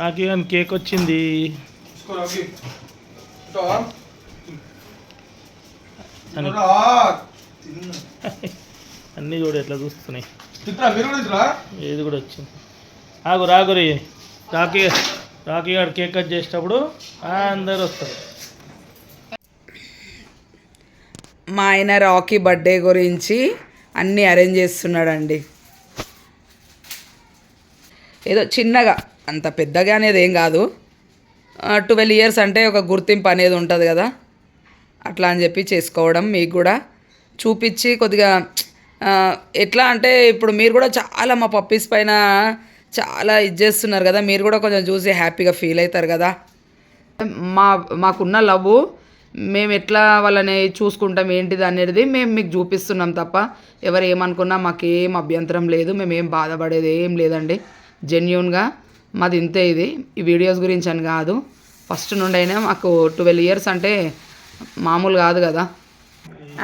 రాఖీ గాని కేక్ వచ్చింది? రాకి. అన్నీ చూడు ఎట్లా చూస్తున్నాయి. కూడా? ఏది కూడా వచ్చింది. ఆగు రాగురి రాఖీ రాఖీ గారు కేక్ కట్ చేసేటప్పుడు అందరు వస్తారు. మా ఆయన రాకీ బర్త్డే గురించి అన్నీ అరేంజ్ చేస్తున్నాడండి. ఏదో చిన్నగా అంత పెద్దగా అనేది ఏం కాదు. ట్వెల్వ్ ఇయర్స్ అంటే ఒక గుర్తింపు అనేది ఉంటుంది కదా. అట్లా అని చెప్పి చేసుకోవడం మీకు కూడా చూపించి కొద్దిగా ఎట్లా అంటే ఇప్పుడు మీరు కూడా చాలా మా పప్పీస్ పైన చాలా ఇది చేస్తున్నారు కదా. మీరు కూడా కొంచెం చూసి హ్యాపీగా ఫీల్ అవుతారు కదా. మా మాకున్న లవ్ మేము ఎట్లా వాళ్ళని చూసుకుంటాం ఏంటిది అనేది మేము మీకు చూపిస్తున్నాం తప్ప ఎవరు ఏమనుకున్నా మాకేం అభ్యంతరం లేదు మేము ఏం బాధపడేది ఏం లేదండి. జెన్యున్గా మాది ఇంతే ఇది. ఈ వీడియోస్ గురించి అని కాదు. ఫస్ట్ నుండి అయినా మాకు ట్వెల్వ్ ఇయర్స్ అంటే మామూలు కాదు కదా.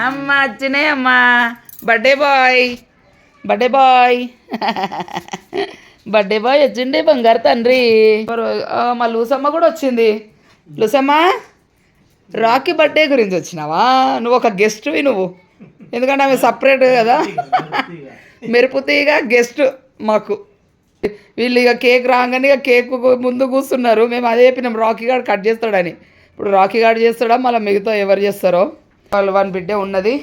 అమ్మ వచ్చినాయి అమ్మా. Birthday boy. Birthday boy. Birthday boy వచ్చిండే బంగారు తండ్రి. మా లూసమ్మ కూడా వచ్చింది. లూసమ్మ రాకీ బర్త్డే గురించి వచ్చినావా? నువ్వు ఒక గెస్ట్వి నువ్వు. ఎందుకంటే ఆమె సపరేట్ కదా. మెరుపుతీగా గెస్ట్ మాకు. వీళ్ళు ఇక కేక్ రాగానే ఇక కేక్ ముందు కూర్చున్నారు. మేము అదే చెప్పినాం రాకీ గార్డ్ కట్ చేస్తాడని. ఇప్పుడు రాకీ గార్డ్ చేస్తాడా? మళ్ళీ మిగతా ఎవరు చేస్తారో? వాళ్ళు వన్ బిడ్డే ఉన్నది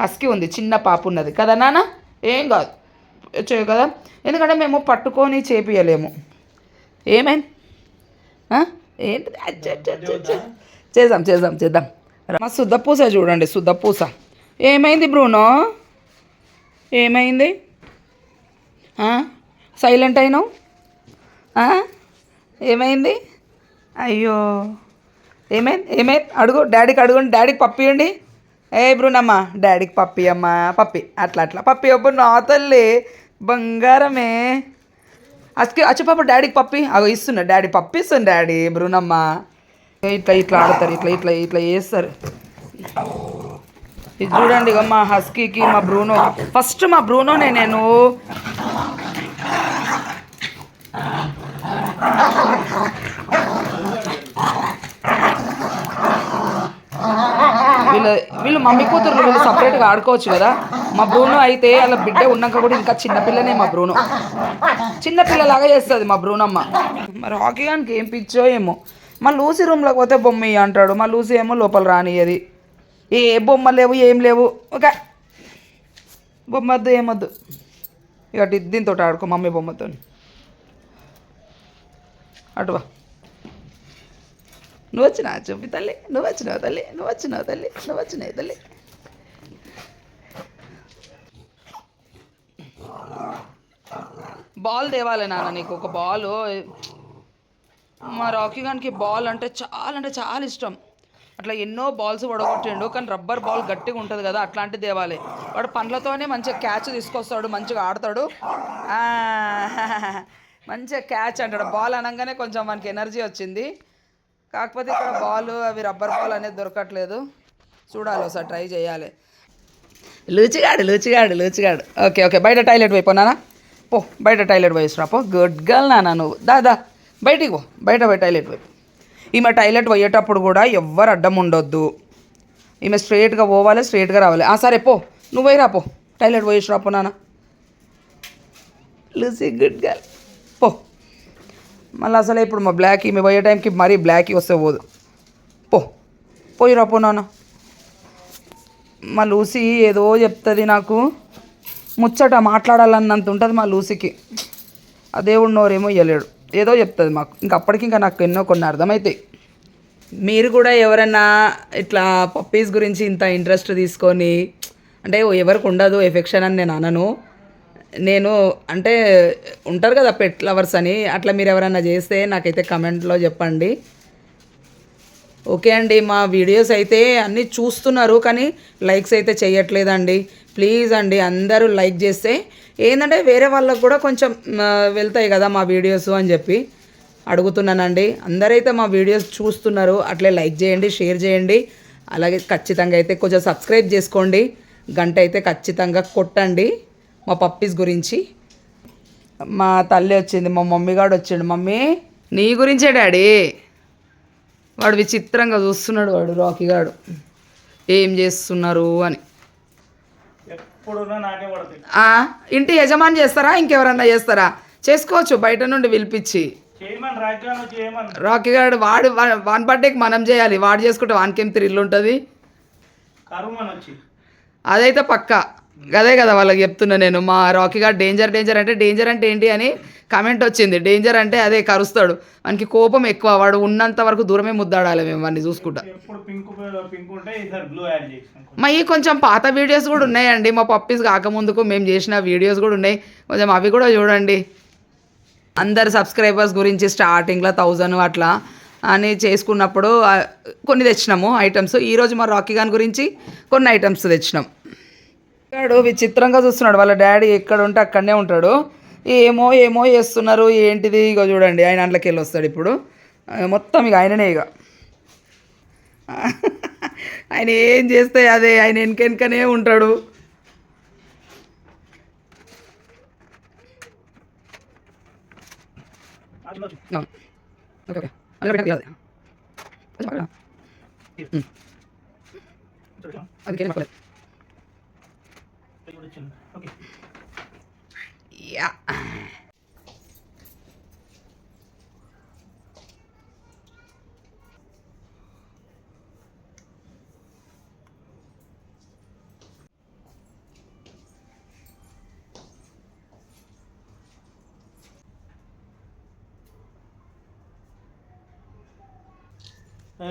హస్కి ఉంది చిన్న పాప ఉన్నది. కదా నాన్న? ఏం కాదు. చేయు కదా? ఎందుకంటే మేము పట్టుకొని చేపియలేము. ఏమైంది ఏంటి? ఏంటిది చేద్దాం చేద్దాం చేద్దాం. మా శుద్ధపూస చూడండి శుద్ధపూస ఏమైంది బ్రూనో? ఏమైంది? సైలెంట్ అయినావు? ఏమైంది? అయ్యో. ఏమైంది? ఏమైంది? అడుగు డాడీకి అడుగుండి డాడీకి పప్పియండి ఏ బ్రూనమ్మ? డాడీకి పప్పి అమ్మ పప్పి. అట్లా అట్లా. పప్పి ఒప్పుడు నా తల్లి. బంగారమే. అసలు అచ్చు పాప డాడీకి పప్పి అగో ఇస్తున్నా. డాడీ పప్పి ఇస్తుంది డాడీ బ్రూనమ్మ. ఇట్లా ఇట్లా ఆడతారు ఇట్లా ఇట్లా ఇట్లా చేస్తారు. ఇది చూడండి మా హస్కీకి మా బ్రూనో. ఫస్ట్ మా బ్రూనోనే నేను వీళ్ళు వీళ్ళు మమ్మీ కూతురు వీళ్ళు సపరేట్గా ఆడుకోవచ్చు కదా. మా బ్రూను అయితే అలా బిడ్డ ఉన్నాక కూడా ఇంకా చిన్నపిల్లనే మా బ్రూను. చిన్నపిల్లలాగా చేస్తుంది మా బ్రూనమ్మ. మరి హాకీ గానికి ఏం పిచ్చో ఏమో. మా లూసీ రూమ్లోకి పోతే బొమ్మ అంటాడు. మా లూసీ ఏమో లోపల రానియది ఏ బొమ్మ లేవు ఏం లేవు. ఒక బొమ్మ వద్దు ఏమొద్దు ఇక దీంతో ఆడుకో మమ్మీ బొమ్మతో అటువా నువ్వు వచ్చినా చూపి తల్లి? నువ్వు వచ్చినావు తల్లి? నువ్వు వచ్చినావు తల్లి? నువ్వు వచ్చినావు తల్లి. బాల్ తేవాలి నాన్న నీకు ఒక బాల్. మా రాకీ గానికి బాల్ అంటే చాలా అంటే చాలా ఇష్టం. అట్లా ఎన్నో బాల్స్ పడగొట్టిండు కానీ రబ్బర్ బాల్ గట్టిగా ఉంటుంది కదా అట్లాంటి దేవాలి వాడు పండ్లతోనే మంచిగా క్యాచ్ తీసుకొస్తాడు మంచిగా ఆడతాడు. మంచిగా క్యాచ్ అంటాడు. బాల్ అనగానే కొంచెం మనకి ఎనర్జీ వచ్చింది. కాకపోతే ఇక్కడ బాల్ అవి రబ్బర్ బాల్ అనేది దొరకట్లేదు. చూడాలి ఒకసారి ట్రై చేయాలి. లూచిగాడు లూచిగాడు లూచిగాడు. ఓకే ఓకే బయట టాయిలెట్ పోయిపోనా పో బయట టాయిలెట్ పోయిస్తున్నా పో. గుడ్ గర్ల్ నానా నువ్వు. దాదా బయటికి పో. బయట పోయి టాయిలెట్ పోయి ఈమె టాయిలెట్ పోయేటప్పుడు కూడా ఎవ్వరు అడ్డం ఉండొద్దు. ఈమె స్ట్రైట్గా పోవాలి స్ట్రైట్గా రావాలి. ఆ సరే పో. నువ్వు పోయిరా పో. టాయిలెట్ పోయేసి రా పో నాన్న. Good girl. మళ్ళీ అసలే ఇప్పుడు మా బ్లాక్ మేము పోయే టైంకి మరీ బ్లాక్ వస్తే పోదు. పో పోయిరా పో నాన్న. మా లూసీ ఏదో చెప్తుంది నాకు. ముచ్చట మాట్లాడాలన్నంత ఉంటుంది మా లూసీకి. ఆ దేవుడు నోరేమో ఇయ్యలేడు. ఏదో చెప్తుంది మాకు. ఇంకా అప్పటికి ఇంకా నాకు ఎన్నో కొన్ని అర్థమవుతాయి మీరు కూడా ఎవరైనా ఇట్లా పప్పీస్ గురించి ఇంత ఇంట్రెస్ట్ తీసుకొని అంటే ఎవరికి ఉండదు ఎఫెక్షన్ అని నేను అనను. నేను అంటే ఉంటారు కదా పెట్ లవర్స్ అని అట్లా మీరు ఎవరైనా చేస్తే నాకైతే కమెంట్లో చెప్పండి. ఓకే అండి మా వీడియోస్ అయితే అన్నీ చూస్తున్నారు కానీ లైక్స్ అయితే చేయట్లేదండి. ప్లీజ్ అండి అందరూ లైక్ చేస్తే ఏంటంటే వేరే వాళ్ళకు కూడా కొంచెం వెళ్తాయి కదా మా వీడియోస్ అని చెప్పి అడుగుతున్నానండి. అందరైతే మా వీడియోస్ చూస్తున్నారు అట్లే లైక్ చేయండి షేర్ చేయండి. అలాగే ఖచ్చితంగా అయితే కొంచెం సబ్స్క్రైబ్ చేసుకోండి. గంట అయితే ఖచ్చితంగా కొట్టండి. మా పప్పీస్ గురించి. మా తల్లి వచ్చింది మా మమ్మీ గాడు వచ్చిండు. మమ్మీ నీ గురించే డాడీ. వాడు విచిత్రంగా చూస్తున్నాడు వాడు రాకీ గాడు. ఏం చేస్తున్నారు అని. ఇంటి యజమాని చేస్తారా? ఇంకెవరన్నా చేస్తారా? చేసుకోవచ్చు బయట నుండి పిలిపించి. రాకీ గాడు వాడు వాని బర్త్డేకి మనం చేయాలి. వాడు చేసుకుంటే వానికేం థ్రిల్ ఉంటుంది అదైతే పక్క. అదే కదా వాళ్ళకి చెప్తున్నా నేను. మా రాకీ గారు డేంజర్ డేంజర్ అంటే డేంజర్ అంటే ఏంటి అని కామెంట్ వచ్చింది. డేంజర్ అంటే అదే కరుస్తాడు. మనకి కోపం ఎక్కువ. వాడు ఉన్నంత వరకు దూరమే ముద్దాడాలి మేము వాడిని చూసుకుంటా. మా ఈ కొంచెం పాత వీడియోస్ కూడా ఉన్నాయండి. మా పప్పీస్ కాకముందుకు మేము చేసిన వీడియోస్ కూడా ఉన్నాయి. కొంచెం అవి కూడా చూడండి. అందరు సబ్స్క్రైబర్స్ గురించి స్టార్టింగ్లో థౌజండ్ అట్లా అని చేసుకున్నప్పుడు కొన్ని తెచ్చినాము ఐటమ్స్. ఈరోజు మా రాకీ గాన్ గురించి కొన్ని ఐటమ్స్ తెచ్చినాం. వాడు విచిత్రంగా చూస్తున్నాడు. వాళ్ళ డాడీ ఎక్కడ ఉంటే అక్కడనే ఉంటాడు. ఏమో ఏమో చేస్తున్నారు ఏంటిది? ఇక చూడండి ఆయన అంట్లోకి వెళ్ళి వస్తాడు ఇప్పుడు. మొత్తం ఇక ఆయననే ఇక ఆయన ఏం చేస్తే అదే ఆయన వెనకెనకనే ఉంటాడు. అది. అది పక్కన. ఉమ్. అది కేజీ పక్కలేదు. Okay yeah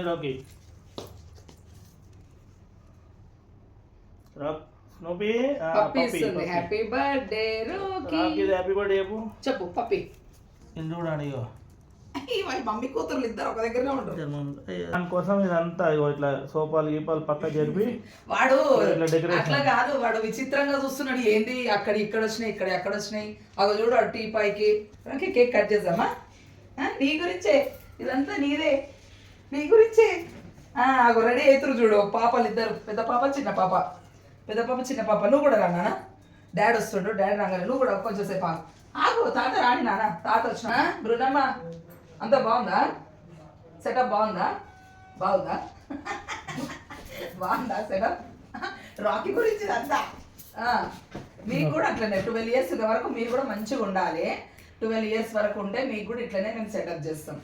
Rocky rock Snoopy puppies ఉంది happy birthday Rocky happy birthday చెప్పు పప్పి నేను చూడండి ఇగో వాళ్ళ మమ్మీ కూతురు ఇద్దరు ఒక దగ్గరనే ఉంటారు దానికోసం ఇదంతా ఇగో ఇట్లా సోపాలు గీపాలు పక్క జరిపి వాడు. అట్లా కాదు వాడు విచిత్రంగా చూస్తున్నాడు. ఏంది? అక్కడ ఇక్కడ వచ్చినాయి ఇక్కడ ఎక్కడ వచ్చినాయి? అగ చూడు అటు టీ పైకి. కేక్ కట్ చేద్దామా? నీ గురించే. ఇదంతా నీదే. నీ గురించే. ఆ, అగో రెడీ అవుతురు చూడు. పాపలు ఇద్దరు. పెద్ద పాప చిన్న పాప. పెద్ద పాప చిన్న పాప నువ్వు కూడా రానా డాడీ వస్తుండు డాడీ రాగానే నువ్వు కూడా కొంచెం సేపు ఆగు. ఆగు తాత రాని నాన్న. తాత వచ్చిన బృందమ్మ అంతా బాగుందా? సెటప్ బాగుందా? బాగుందా? బాగుందా సెటప్ రాకీ గురించి అంతా. మీకు కూడా అట్లనే. ట్వెల్వ్ ఇయర్స్ వరకు మీరు కూడా మంచిగా ఉండాలి. ట్వెల్వ్ ఇయర్స్ వరకు ఉంటే మీకు కూడా ఇట్లనే మేము సెటప్ చేస్తాం.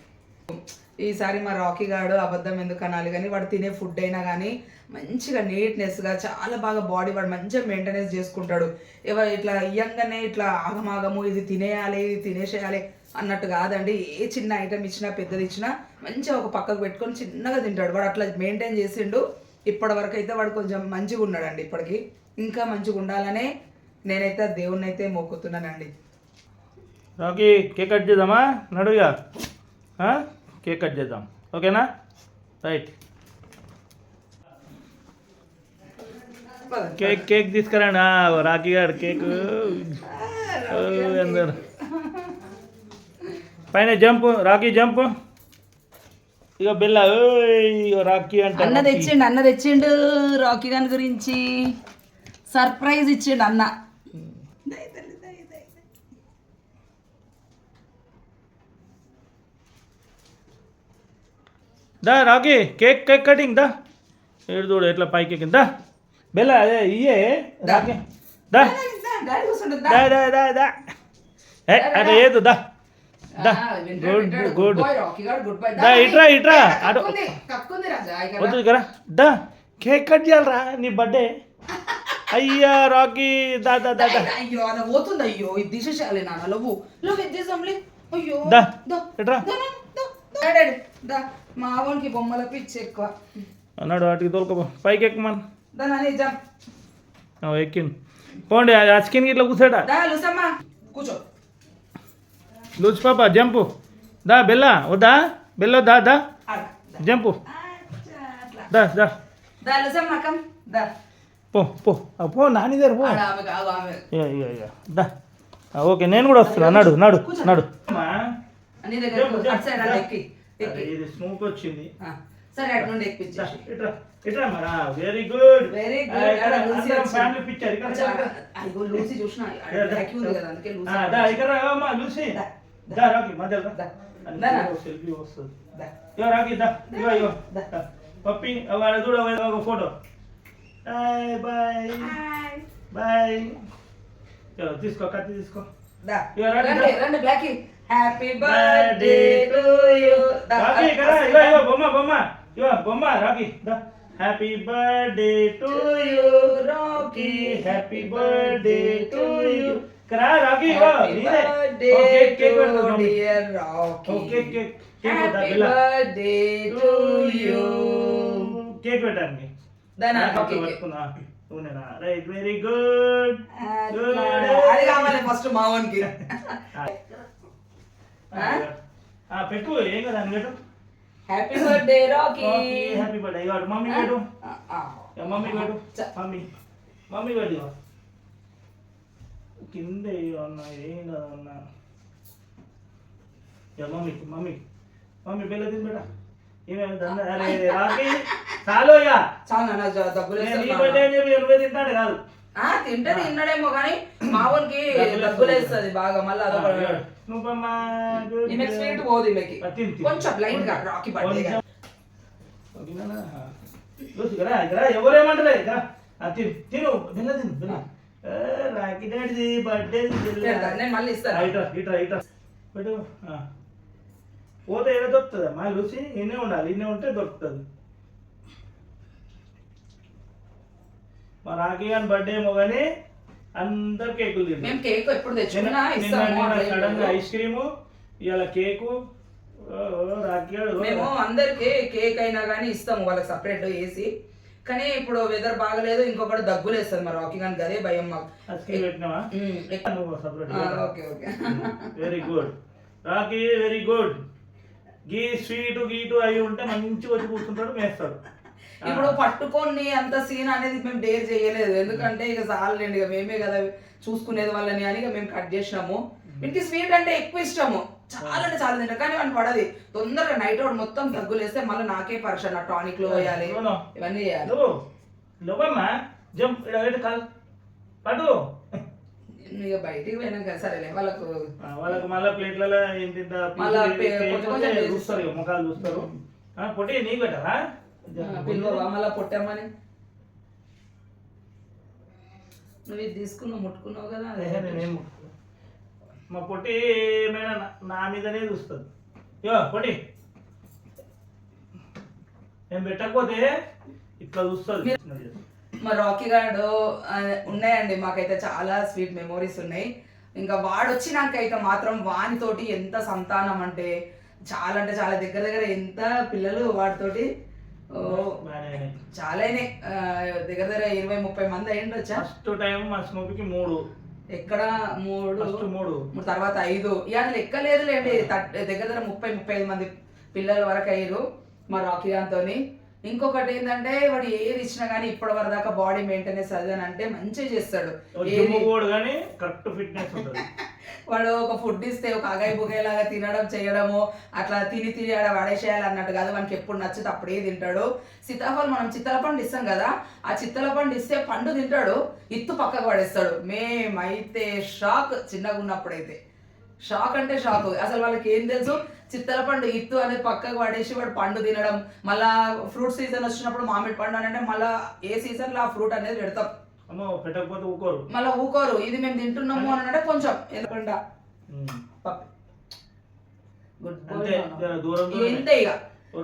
ఈసారి మా రాకీ గాడు అబద్ధం ఎందుకు అనాలి కానీ వాడు తినే ఫుడ్ అయినా కానీ మంచిగా నీట్నెస్గా చాలా బాగా బాడీ వాడు మంచిగా మెయింటెనెన్స్ చేసుకుంటాడు. ఎవరు ఇట్లా ఇయ్యంగానే ఇట్లా ఆగమాగము ఇది తినేయాలి ఇది తినేసేయాలి అన్నట్టు కాదండి. ఏ చిన్న ఐటమ్ ఇచ్చినా పెద్దది ఇచ్చినా మంచిగా ఒక పక్కకు పెట్టుకొని చిన్నగా తింటాడు. వాడు అట్లా మెయింటైన్ చేసిండు. ఇప్పటి వరకు అయితే వాడు కొంచెం మంచిగా ఉన్నాడండి ఇప్పటికి. ఇంకా మంచిగా ఉండాలనే నేనైతే దేవుణ్ణి అయితే మొక్కుతున్నానండి. రాకీ కేక్ కట్ చేద్దామా? నడుగా? కేక్ కట్ చేద్దాం. ఓకేనా? రైట్. కేక్ కేక్ తీసుకురండి. రాకీ గారు కేక్. అందరు. పైన జంప్ రాకీ జంప్. ఇక బిల్ల రాకీ అంటే అన్న తెచ్చిండు అన్న తెచ్చిండు రాకీ గాని గురించి. సర్ప్రైజ్ ఇచ్చిండు అన్న. దా రాకీ కేక్ కేక్ కటింగ్ దా. ఏడు చూడు ఎట్లా పైకి ఎక్కింది? దా. బెల్ల అదే ఇయ్యే రాకీ దా. దా దా దా దా ఏ అట్లా ఏదు దా. దా. Good good. దా ఇట్రా ఇట్రా. అటు. వద్దు కదా దా. కేక్ కట్ చేయాలరా నీ బర్త్డే. అయ్యా రాకీ దా దా దా అయ్యో అది పోతుంది? అయ్యో ఇది తీసేసేయాలి నాన్న లోపు. లోపు ఇది చేసాంలే అయ్యో దా, ఇట్రా. దా, మా బొమ్మల పిచ్చి ఎక్కువ. అన్నాడు వాటికి తోలుకోపో పైకి ఎక్కమని దా నాని జా. ఎక్కింది పోండి ఆ స్కిన్ ఇట్లా కూర్చోడా దా లుసమ్మా. కూర్చో. లూచు పాప జంపు. దా బెల్ల వద్దా? బెల్ల దా దా. జంపు. దా దా. దా లుసమ్మా కమ్. దా. పో పో. పో నాని దగ్గర పో. దా. ఓకే నేను కూడా వస్తున్నా. నడు నడు నడు. నీ దగ్గర. అటు సైడ్ అటు ఎక్కి ఎక్కి ఇది స్మూక్ వచ్చింది సరే అటు నుండి ఎక్కించేసి ఇట్రా మరా very good very good Lucy. Family picture ఇక్కడ అదిగో లూసీ చూసిన ఉంది కదా అందుకే లూసీ దా ఇక్కడ లూసి దా, రాకి మధ్యలో. దా. సెల్ఫీ వస్తుంది దా. ఇగో రాకి దా దా. దా. పప్పి ఆడ చూడ ఒక ఫోటో బాయ్ బాయ్ బాయ్ తీసుకో కత్తి తీసుకో దా. రండి దా. రండి Blackie happy birthday to you Rocky ఇక్కడ ఇగో ఇగో బొమ్మ బొమ్మ ఇగో బొమ్మ Rocky the happy birthday to you Rocky happy birthday to you ఇక్కడ రాకి ఇగో నీదే ఓ కేక్ కేక్ పెడతా మమ్మీ ఓ కేక్ కేక్ కేక్ పెడతా హ్యాపీ బిల్ల బర్త్డే టు యు కేక్ పెట్టండి దానా ఓకే ఓకే. పట్టుకున్నా నూనెనా రైట్ వెరీ గుడ్ అట్లా. అది కావాలి ఫస్ట్ మావన్కి పెట్టు ఏం కదా అని పెట్టు. Happy birthday Rocky happy birthday ఇవాడు mummy పెట్టు. మమ్మీ పెట్టు. మమ్మీ మమ్మీ పెట్టు. కింద అన్న ఏం కదా అన్న. మమ్మీ మమ్మీ మమ్మీ బెల్ల తిని బేట ఏమేమి దండ రాకి. చాలు ఇక చాలు దగ్గులు నేను నీ బర్త్డే అని చెప్పి నువ్వే తింటాడు కాదు. తింటే తిన్నాడేమో కానీ దగ్గులు దగ్గులు వేస్తుంది. బాగా మళ్ళీ అదొక స్వీట్ పోదు ఈమెకి. కొంచెం లైట్గా రాకీ ఎవరేమంటారు తిను తిను రాకి డాడీది బర్త్డే నేను మళ్ళీ ఇస్తాను. ఇట్రా ఇట్రా ఇట్రా. పెట్టు. ఆ. పోతే ఏదో దొరుకుతుంది అమ్మా లూసి ఈయనే ఉండాలి ఈయనే ఉంటే దొరుకుతుంది. మా రాఖీ గారి బర్త్డే ఏమో కానీ అందరు కేకులు కేక్ ఎప్పుడు తెచ్చుకున్నా ఇస్తాము సడన్గా. ఐస్ క్రీము ఇవాళ కేకు ఓ, ఓ, రాఖీ గారు మేము అందరికి కేక్ అయినా కానీ ఇస్తాము వాళ్ళకి సపరేట్ వేసి కానీ ఇప్పుడు వెదర్ బాగలేదు ఇంకొకటి దగ్గులు వేస్తుంది మరి రాకీ కానీ అదే భయం మాకు. ఐస్ క్రీమ్ పెట్టినావా? ఉమ్, ఎక్క- నువ్వు separate okay okay. Very good Rocky very good గీ స్వీట్ గీటు అవి ఉంటే మంచిగా వచ్చి కూర్చుంటాడు మేస్తాడు. ఇప్పుడు పట్టుకొని అంత సీన్ అనేది మేము డేర్ చేయలేదు. ఎందుకంటే ఇక చాలండి ఇక మేమే కదా చూసుకునేది వాళ్ళని అని ఇక మేము కట్ చేసినాము. వీటికి స్వీట్ అంటే ఎక్కువ ఇష్టము. చాలా అంటే చాలా తింటాం కానీ వాడిని పడది. తొందరగా నైట్ అవుట్ మొత్తం దగ్గులు వేస్తే మళ్ళీ నాకే పర్షన్ ఆ టానిక్లో వేయాలి. ఇవన్నీ చేయాలి. పట్టు ఇక బయటికి పోయినాం కదా సరేలే వాళ్ళకు వాళ్ళకి మళ్ళీ ప్లేట్లలో వేసి కొంచెం చూస్తారు ముఖాలు చూస్తారు. పొట్టి నీకు పెట్టరా పిల్లవా మళ్ళీ పొట్టామని నువ్వు ఇది తీసుకున్నావు ముట్టుకున్నావు కదా నేనేం. మా పొట్టి ఏమైనా నా- మీదనే చూస్తుంది. ఇగో పొట్టి. నేను పెట్టకపోతే ఇట్లా చూస్తుంది. మా రాకీ గార్డు ఉన్నాయండి. మాకైతే చాలా స్వీట్ మెమోరీస్ ఉన్నాయి. ఇంకా వాడు వచ్చినాకైతే మాత్రం వానితోటి ఎంత సంతానం అంటే చాలా అంటే చాలా దగ్గర దగ్గర ఎంత పిల్లలు వాడితోటి ఓ, బాగానే అయినాయి. చాలా అయినాయి. ఆ, దగ్గర దగ్గర ఇరవై ముప్పై మంది అయ్యిండొచ్చా ఫస్ట్ టైం మా స్నూపికి మూడు. ఎక్కడ మూడు? ఫస్ట్ మూడు. మూడు తర్వాత ఐదు. ఇక లెక్క లేదులేండి దగ్గర దగ్గర ముప్పై ముప్పై ఐదు మంది పిల్లల వరకు అయ్యారు మా రాకీ గారితోని ఇంకొకటి ఏంటంటే వాడు ఏది ఇచ్చినా కానీ ఇప్పటి వరకు దాకా బాడీ మెయింటెనెన్స్ అది అని అంటే మంచిగా చేస్తాడు. కరెక్ట్ ఫిట్నెస్ ఉంటుంది. వాడు ఒక ఫుడ్ ఇస్తే ఒక అగాయి బుగాయిలాగా తినడం చేయడము అట్లా తిని తిని ఆడ పడేసేయాలి అన్నట్టు కాదు. మనకి ఎప్పుడు నచ్చితే అప్పుడే తింటాడు. సీతాఫలం మనం చిత్తల పండు ఇస్తాం కదా ఆ చిత్తల పండు ఇస్తే పండు తింటాడు. ఇత్తు పక్కకు పడేస్తాడు. మేమైతే షాక్ చిన్నగా ఉన్నప్పుడైతే. షాక్ అంటే షాక్. అసలు వాళ్ళకి ఏం తెలుసు? చిత్తల పండు ఇత్తు అనేది పక్కకు పడేసి వాడు పండు తినడం. మళ్ళా ఫ్రూట్ సీజన్ వచ్చినప్పుడు మామిడి పండు అని అంటే మళ్ళీ ఏ సీజన్లో ఆ ఫ్రూట్ అనేది పెడతాం. అమ్మో పెట్టకపోతే ఊకోరు. మళ్ళీ ఊకోరు. ఇది మేము తింటున్నాము అని అంటే కొంచెం ఎందుకంటే. ఇంతే ఇక?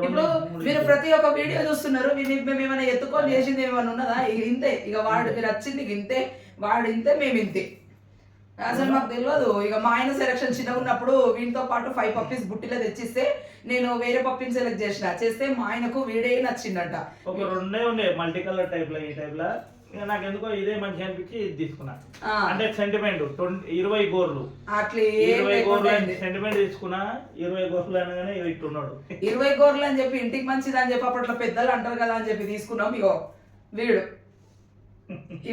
ఇప్పుడు మీరు. ప్రతి ఒక్క వీడియో చూస్తున్నారు మేము ఏమైనా ఎత్తుకొని చేసింది ఏమైనా ఉన్నదా? ఇక ఇంతే. ఇక వాడు మీరు వచ్చింది ఇంతే. వాడు ఇంతే మేము ఇంతే. అసలు మాకు తెలియదు. ఇక మా ఆయన సెలక్షన్ చిన్నగా ఉన్నప్పుడు వీటితో పాటు ఫైవ్ పప్పీస్ బుట్టిలో తెచ్చిస్తే నేను వేరే పప్పీని సెలెక్ట్ చేసిన. చేస్తే మా ఆయనకు వీడే నచ్చిందంట. ఒక రెండే ఉండే మల్టీ కలర్ టైప్లో ఈ టైప్లో. ఇక నాకు ఎందుకో ఇదే మంచి అనిపించి ఇది తీసుకున్నా. అంటే సెంటిమెంట్ ఇరవై గోర్లు. ఇరవై గోర్లు. సెంటిమెంట్ తీసుకున్నా ఇరవై గోర్లు అనగానే ఇట్టున్నాడు. ఇరవై గోర్లు అని చెప్పి ఇంటికి మంచిది అని చెప్పి అప్పట్లో పెద్దలు అంటారు కదా అని చెప్పి తీసుకున్నాం ఇగో వీడు.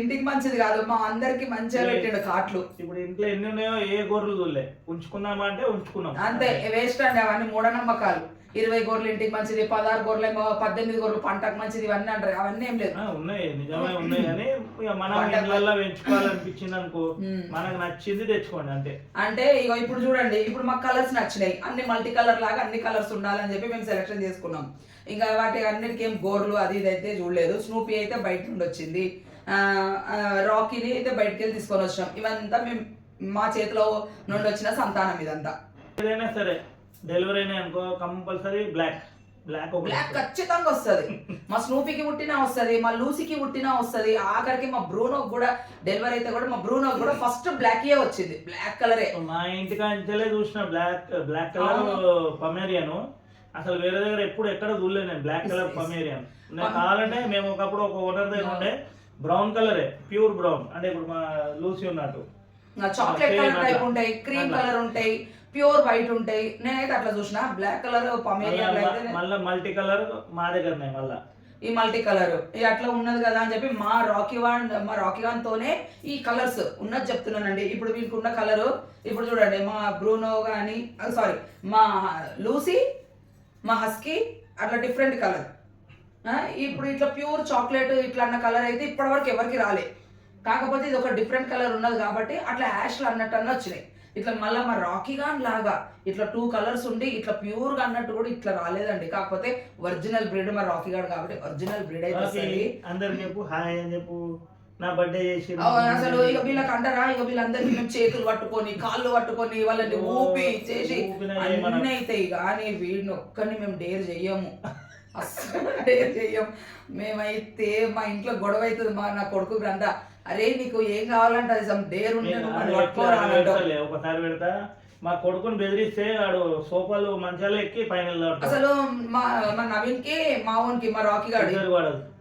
ఇంటికి మంచిది కాదు మా అందరికి మంచిగా పెట్టాడు కాట్లు. ఇప్పుడు ఇంట్లో ఎన్ని ఉన్నాయో ఏ గోర్లు చూడలే. ఉంచుకుందామా అంటే ఉంచుకున్నాం. అంతే వేస్ట్ అండి అవన్నీ మూఢనమ్మకాలు. ఇరవై గోర్లు ఇంటికి మంచిది పదహారు గోర్లు ఏమో పద్దెనిమిది గోర్లు పంటకు మంచిది ఇవన్నీ అంటారు. అవన్నీ ఏం లేదు. ఉన్నాయి నిజమే ఉన్నాయి కానీ ఇక మనం ఇళ్ళల్లో పెంచుకోవాలనిపించింది అనుకో. మనకు నచ్చింది తెచ్చుకోండి అంతే. అంటే ఇగో ఇప్పుడు చూడండి ఇప్పుడు మాకు కలర్స్ నచ్చినాయి. అన్ని మల్టీ కలర్ లాగా అన్ని కలర్స్ ఉండాలని చెప్పి మేము సెలెక్షన్ చేసుకున్నాం. ఇంకా వాటి అన్నిటికీ ఏం గోర్లు అది ఇది అయితే చూడలేదు. స్నూపీ అయితే బయట నుండి వచ్చింది. రాకీని అయితే బయటకి వెళ్ళి తీసుకొని వచ్చినాం ఇవంతా మేము మా చేతిలో నుండి వచ్చిన సంతానం ఇదంతా. ఏదైనా సరే డెలివరీ అయినా అనుకో కంపల్సరీ బ్లాక్. బ్లాక్ బ్లాక్ ఖచ్చితంగా వస్తుంది. మా స్నూపీకి పుట్టినా వస్తుంది మా లూసీకి పుట్టినా వస్తుంది ఆఖరికి మా బ్రూనోకి కూడా డెలివరీ అయితే కూడా మా బ్రూనోకి కూడా ఫస్ట్ బ్లాకే వచ్చింది. బ్లాక్ కలరే. మా ఇంటికి అంచెలే చూసిన బ్లాక్ బ్లాక్ కలర్ పమేరియన్. అసలు వేరే దగ్గర ఎప్పుడు ఎక్కడ చూడలేదు నేను బ్లాక్ కలర్. పమేరియన్. నేను కావాలంటే మేము ఒకప్పుడు ఒక ఓనర్ దగ్గర ఉండే బ్రౌన్ కలరే ప్యూర్ బ్రౌన్. అంటే ఇప్పుడు మా లూసీ ఉన్నట్టు. Chocolate colour. టైప్ ఉంటాయి క్రీమ్. కలర్ ఉంటాయి ప్యూర్ వైట్ ఉంటాయి. నేనైతే అట్లా చూసిన. బ్లాక్ కలర్ మళ్ళీ మల్టీ కలర్ మా దగ్గరనే మళ్ళా. ఈ మల్టీ కలర్. ఇది అట్లా ఉన్నది కదా అని చెప్పి మా రాకీ వాన్ మా రాకీ వాన్ తోనే ఈ కలర్స్ ఉన్నది చెప్తున్నానండి. ఇప్పుడు వీనికి ఉన్న కలర్ ఇప్పుడు చూడండి మా బ్రూనో కానీ సారీ మా లూసీ మా హస్కీ అట్లా డిఫరెంట్ కలర్. ఇప్పుడు ఇట్లా ప్యూర్ చాక్లెట్ ఇట్లా అన్న కలర్ అయితే ఇప్పటివరకు ఎవరికి రాలే. కాకపోతే ఇది ఒక డిఫరెంట్ కలర్ ఉన్నది కాబట్టి అట్లా యాష్లు అన్నట్టు అన్న వచ్చినాయి. ఇట్లా మళ్ళీ మా రాకీ గాన్ లాగా ఇట్లా టూ కలర్స్ ఉండి ఇట్లా ప్యూర్గా అన్నట్టు కూడా ఇట్లా రాలేదండి. కాకపోతే ఒరిజినల్ బ్రీడ్ మా రాకీ గాడ్ కాబట్టి ఒరిజినల్ బ్రీడ్ అయితే వస్తుంది అందరికి చెప్పు హాయ్ అని చెప్పు నా బర్త్డే చేసి అసలు ఇక వీళ్ళకి అంటారా ఇక వీళ్ళందరికీ మేము చేతులు పట్టుకొని కాళ్ళు పట్టుకొని వాళ్ళని ఊపి చేసి అన్ని అవుతాయి కానీ వీడిని ఒక్కరిని మేము డేర్ చెయ్యము. అస్సలు డేర్ చెయ్యం మేమైతే మా ఇంట్లో గొడవ అవుతుంది మా నా కొడుకు గ్రంథ. అరే నీకు ఏం కావాలంటే అది some డేర్ ఉంటే నువ్వు ఒకసారి పెడతా. మా కొడుకుని బెదిరిస్తే వాడు సోఫాలు మంచాలు ఎక్కి వెళ్తాడు. అసలు మా మా నవీన్కి మా ఓన్కి మా రాకీ గాడి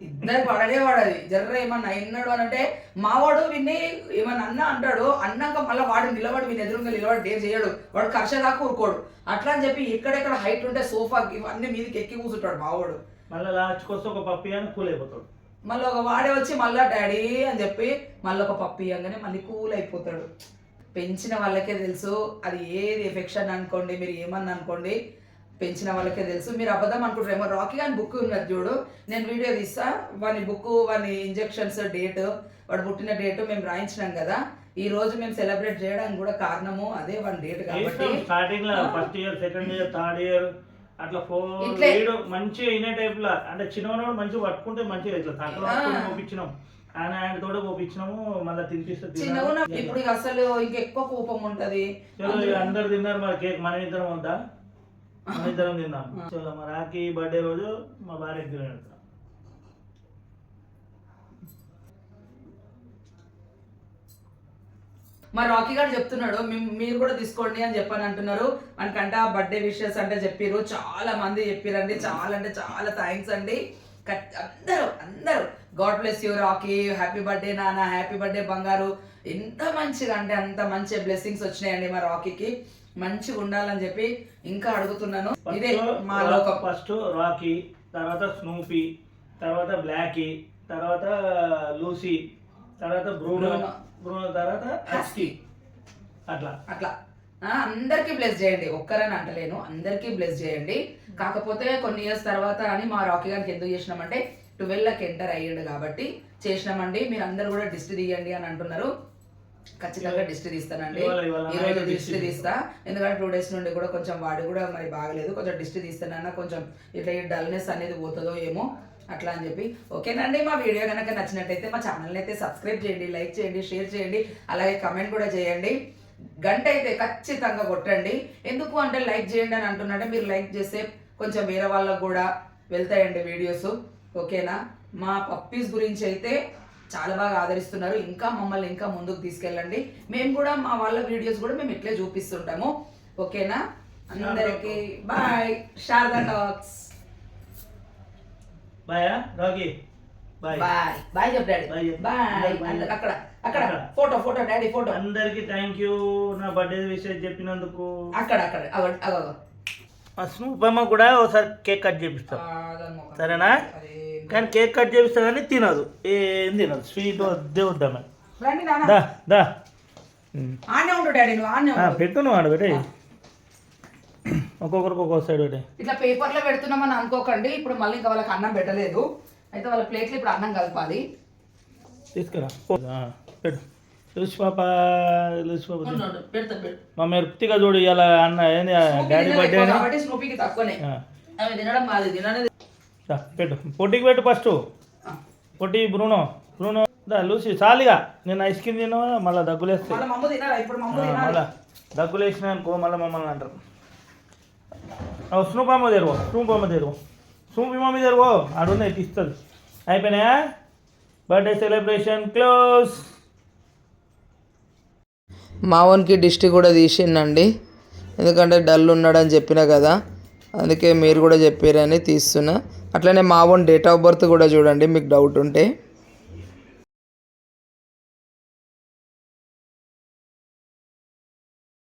ఇద్దరు పడడే వాడది. జర్ర ఏమన్నా అయినాడు అని అంటే మావాడు విన్ని ఏమన్నా అన్న అంటాడు అన్నాక మళ్ళీ వాడు నిలబడి వీని ఎదురుగా నిలబడి డేర్ చేయడు. వాడు కర్ష దాకా ఊరుకోడు. అట్లా అని చెప్పి ఎక్కడెక్కడ హైట్ ఉంటే సోఫా ఇవన్నీ మీదకి ఎక్కి కూర్చుంటాడు మావాడు. మళ్ళీ లాస్ట్కి వస్తే ఒక పప్పి అని కూల్ అయిపోతాడు మళ్ళీ ఒక వాడే వచ్చి మళ్ళా డాడీ అని చెప్పి మళ్ళీ ఒక పప్పు ఇవ్వగానే మళ్ళీ కూల్ అయిపోతాడు. పెంచిన వాళ్ళకే తెలుసు అది ఏది ఎఫెక్షన్ అనుకోండి మీరు ఏమన్నా అనుకోండి పెంచిన వాళ్ళకే తెలుసు. మీరు అబద్ధం అనుకుంటారేమో రాకీ అని బుక్ ఉన్నది చూడు. నేను వీడియో తీస్తా. వాని బుక్ వాని ఇంజెక్షన్స్ డేట్ వాడు పుట్టిన డేట్ మేము రాయించినాం కదా. ఈ రోజు మేము సెలబ్రేట్ చేయడానికి కూడా కారణము అదే వన్ డేట్ కాబట్టి. స్టార్టింగ్లో first year second year third year అట్లా ఫోర్ ఇట్లే. వీడు మంచిగా అయిన టైప్ లా అంటే చిన్నవాడు మంచిగా పట్టుకుంటే మంచిగా ఇట్లా తక్కువ. పోపించినాం ఆయన ఆయన తోడే పోపించినాము మళ్ళీ తినిపిస్తే చిన్నగా ఉన్న- తినాలి. ఇప్పుడు అసలు ఇంకెక్కువ కోపం ఉంటది అందరు తిన్నారు మరి కేక్ మన ఇద్దరం వద్దా మన ఇద్దరం తిందాం చలో మా రాఖీ బర్త్డే రోజు మా భార్యకి తినేస్తాం మా రాకీ గారు చెప్తున్నాడు "మీ- మీరు కూడా తీసుకోండి అని చెప్పని అంటున్నారు. మనకంటే బర్త్డే విషెస్ అంటే చెప్పిర్రు. చాలా మంది చెప్పిరండి. చాలా అంటే చాలా థ్యాంక్స్ అండి. అందరూ అందరూ. God bless you Rocky. Happy birthday నాన్న హ్యాపీ బర్త్డే బంగారు. ఎంత మంచిగా అంటే అంత మంచి బ్లెస్సింగ్స్ వచ్చినాయండి మా రాకీకి. మంచిగా ఉండాలని చెప్పి ఇంకా అడుగుతున్నాను. ఇదే మా లోకం. ఫస్ట్ రాకీ తర్వాత స్నూపీ తర్వాత బ్లాకీ తర్వాత లూసీ తర్వాత బ్రూనో బ్రూనో తర్వాత హస్కీ. అట్లా. అట్లా. అందరికీ బ్లెస్ చేయండి. ఒక్కరని అంటలేను. అందరికీ బ్లెస్ చేయండి. కాకపోతే కొన్ని ఇయర్స్ తర్వాత అని మా రాకీ గారికి ఎందుకు చేసినామంటే ట్వెల్వ్కి ఎంటర్ అయ్యాడు కాబట్టి చేసినామండి. మీరు అందరు కూడా దిష్టి తీయండి అని అంటున్నారు. ఖచ్చితంగా దిష్టి తీస్తానండి. ఈ రోజు దిష్టి తీస్తా. ఎందుకంటే టూ డేస్ నుండి కూడా కొంచెం వాడి కూడా మరి బాగలేదు. కొంచెం దిష్టి తీస్తానన్నా కొంచెం ఇట్లా ఈ డల్నెస్ అనేది పోతుందో ఏమో అట్లా అని చెప్పి. ఓకేనండి మా వీడియో కనుక నచ్చినట్టయితే మా ఛానల్ని అయితే సబ్స్క్రైబ్ చేయండి లైక్ చేయండి షేర్ చేయండి అలాగే కమెంట్ కూడా చేయండి. గంట అయితే ఖచ్చితంగా కొట్టండి. ఎందుకు అంటే లైక్ చేయండి అని అంటున్నాంటే మీరు లైక్ చేస్తే కొంచెం వేరే వాళ్ళకు కూడా వెళ్తాయండి వీడియోస్ ఓకేనా? మా పప్పీస్ గురించి అయితే చాలా బాగా ఆదరిస్తున్నారు. ఇంకా మమ్మల్ని ఇంకా ముందుకు తీసుకెళ్ళండి. మేము కూడా మా వాళ్ళ వీడియోస్ కూడా మేము ఇట్లే చూపిస్తుంటాము. ఓకేనా? అందరికి బాయ్ శారదా టాక్స్ బాయా రాకీ బాయ్ బాయ్ బాయ్ చెప్పు డాడీ. బాయ్ అక్కడ అక్కడ. ఫోటో ఫోటో డాడీ ఫోటో అందరికి థ్యాంక్ యూ నా బర్త్డే విషయం చెప్పినందుకు. అక్కడ అక్కడ. స్నూపమ్మ కూడా ఒకసారి కేక్ కట్ చేపిస్తాం. సరేనా? కానీ కేక్ కట్ చేపిస్తా కానీ తినదు. ఏం తినదు. స్వీట్ వద్దే వద్దామని దా దా. పెట్టు నువ్వు ఆడ పెట్టే. ఒక్కొక్కరికి ఒక్కొక్క సైడ్ ఒకటి. ఇట్లా పేపర్లో పెడుతున్నామని అనుకోకండి. ఇప్పుడు మళ్ళీ ఇంకా వాళ్ళకి అన్నం పెట్టలేదు. అయితే వాళ్ళ ప్లేట్లో ఇప్పుడు అన్నం కలపాలి. తీసుకురా. ఆ, పెట్టు. లూసి పాప పాప తిను. మా మెరుపుతిగా చూడు ఇలా అన్న ఏంది డాడీ బర్త్డే స్నూపీకి తక్కువనే. తినడం మాది పెట్టు. పొట్టికి పెట్టు ఫస్ట్ పొట్టి బ్రూనో బ్రూనో. దా లూసి చాలిగా. నేను ఐస్ క్రీమ్ తిన్నా మళ్ళీ దగ్గులేస్తాయి మళ్ళీ మమ్మ తినాలా? ఇప్పుడు మమ్మ ఆ, తినాలి. మళ్ళా దగ్గులు వేసినా అనుకో మళ్ళీ మమ్మల్ని అంటారు. ఓ స్నూప్ తెరువు స్నూప్ తెరువు స్నూప్ మమ్మీ తెరువు ఆడున్నాయి తీస్తుంది అయిపోయినాయా బర్త్డే సెలబ్రేషన్ క్లోజ్ మావన్కి దిష్టి కూడా తీసిండండి. ఎందుకంటే డల్ ఉన్నాడని చెప్పిన కదా. అందుకే మీరు కూడా చెప్పారని తీస్తున్నా. అట్లనే మావన్ డేట్ ఆఫ్ బర్త్ కూడా చూడండి మీకు డౌట్ ఉంటే.